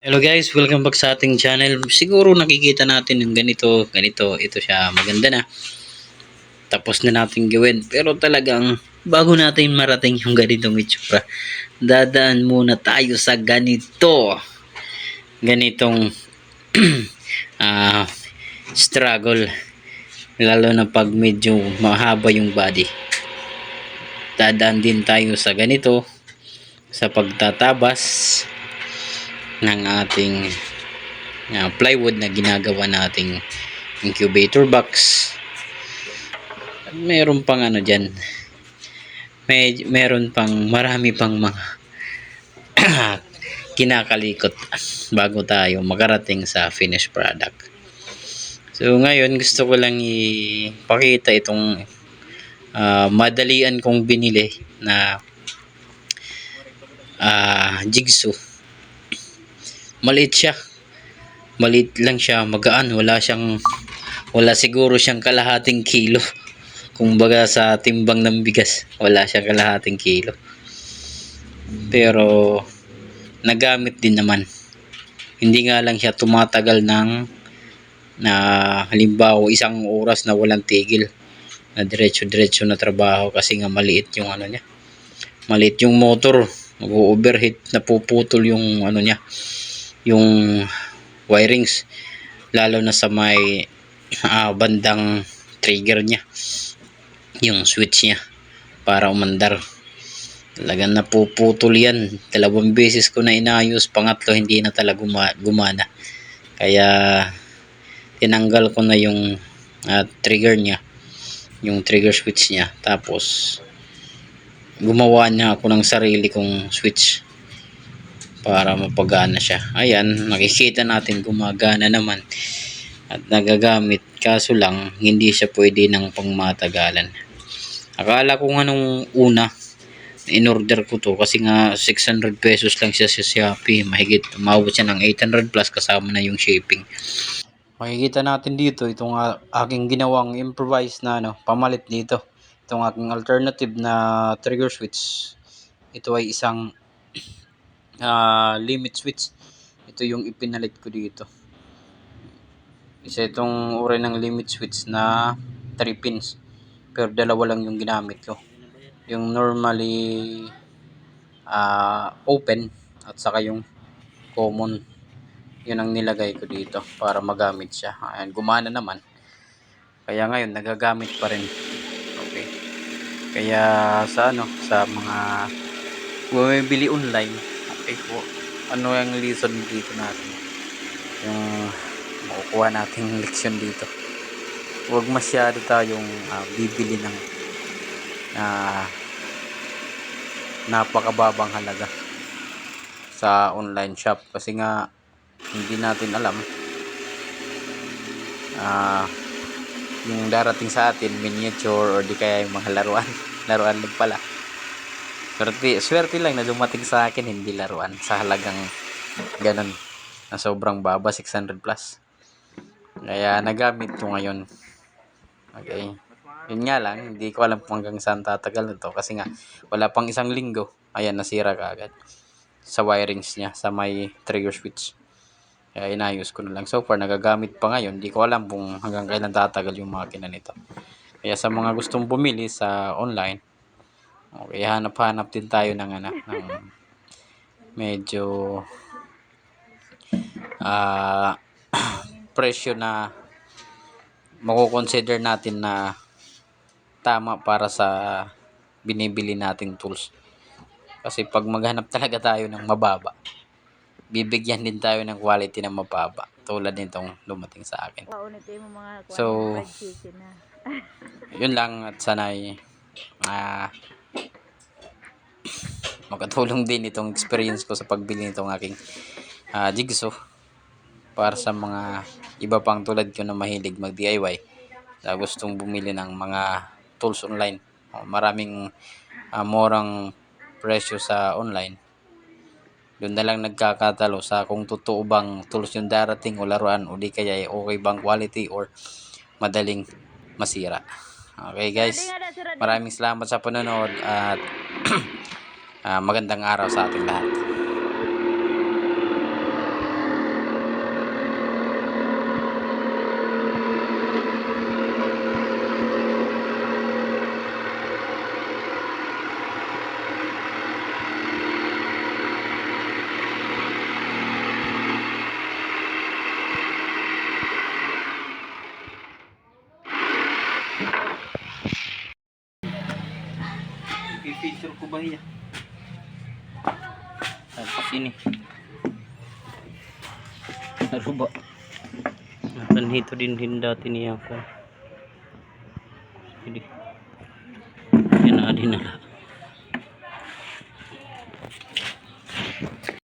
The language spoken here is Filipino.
Hello guys, welcome back sa ating channel. Siguro nakikita natin yung ganito, ganito, ito siya, maganda na. Tapos na natin gawin. Pero talagang bago natin marating yung ganitong itsura, dadaan muna tayo sa ganito. Ganitong ah struggle. Lalo na pag medyo mahaba yung body. Dadaan din tayo sa ganito sa pagtatabas ng ating uh, plywood na ginagawa nating incubator box. At meron pang ano dyan. May, meron pang marami pang mga kinakalikot bago tayo makarating sa finished product. So ngayon gusto ko lang ipakita itong uh, madalian kong binili na uh, jigsaw maliit siya. Maliit lang siya magaan. Wala siyang wala siguro siyang kalahating kilo. Kung baga sa timbang ng bigas wala siyang kalahating kilo. Pero nagamit din naman. Hindi nga lang siya tumatagal ng na halimbawa isang oras na walang tigil. Na diretso-diretso na trabaho kasi nga maliit yung ano niya. Maliit yung motor. Mag-overheat napuputol yung ano niya yung wirings lalo na sa may uh, bandang trigger niya yung switch niya para umandar. Talagang napuputol yan. Dalawang beses ko na inayos pangatlo hindi na talaga guma gumana. Kaya tinanggal ko na yung uh, trigger niya yung trigger switch niya. Tapos gumawa niya ako ng sarili kong switch para mapagana siya. Ayan, makikita natin gumagana naman at nagagamit. Kaso lang, hindi siya pwede ng pangmatagalan. Akala ko nga nung una, in-order ko to kasi nga 600 pesos lang siya sa Shopee. Mahigit, umabot siya ng 800 plus kasama na yung shipping. Makikita natin dito itong aking ginawang improvise na ano, pamalit dito. Itong aking alternative na trigger switch. Ito ay isang uh, limit switch. Ito yung ipinalit ko dito. Isa itong uri ng limit switch na 3 pins. Pero dalawa lang yung ginamit ko. Yung normally uh, open at saka yung common. Yun ang nilagay ko dito para magamit siya. Ayan gumana naman. Kaya ngayon nagagamit pa rin. Okay. Kaya sa ano sa mga bumibili online okay po. Ano yung lesson dito natin? Yung makukuha nating leksyon dito. Huwag masyado tayong uh, bibili ng uh, napakababang halaga sa online shop. Kasi nga hindi natin alam uh, yung darating sa atin miniature or di kaya yung mga laruan. Laruan lang pala Swerte, swerte lang na dumating sa akin, hindi laruan. Sa halagang ganun. Na sobrang baba, 600 plus. Kaya nagamit ko ngayon. Okay. Yun nga lang, hindi ko alam kung hanggang saan tatagal nito. Kasi nga, wala pang isang linggo. Ayan, nasira ka agad. Sa wirings niya, sa may trigger switch. Kaya inayos ko na lang. So far, nagagamit pa ngayon. Hindi ko alam kung hanggang kailan tatagal yung makina nito. Kaya sa mga gustong bumili sa online, Okay, hanap-hanap din tayo ng ano, ng medyo uh, presyo na mako-consider natin na tama para sa binibili nating tools. Kasi pag maghanap talaga tayo ng mababa, bibigyan din tayo ng quality na mababa. Tulad nitong dumating sa akin. So, yun lang at sanay uh, makatulong din itong experience ko sa pagbili nitong aking uh, jigsaw para sa mga iba pang tulad ko na mahilig mag DIY na gustong bumili ng mga tools online. Maraming uh, morang presyo sa online. Doon na lang nagkakatalo sa kung totoo bang tools yung darating o laruan o di kaya okay bang quality or madaling masira. Okay guys. Maraming salamat sa panonood at uh, magandang araw sa ating lahat. Picture ko ba? Tapos ini. Ano ba? Nakanhito din din dati niya ako. Sige. Yan na dinala.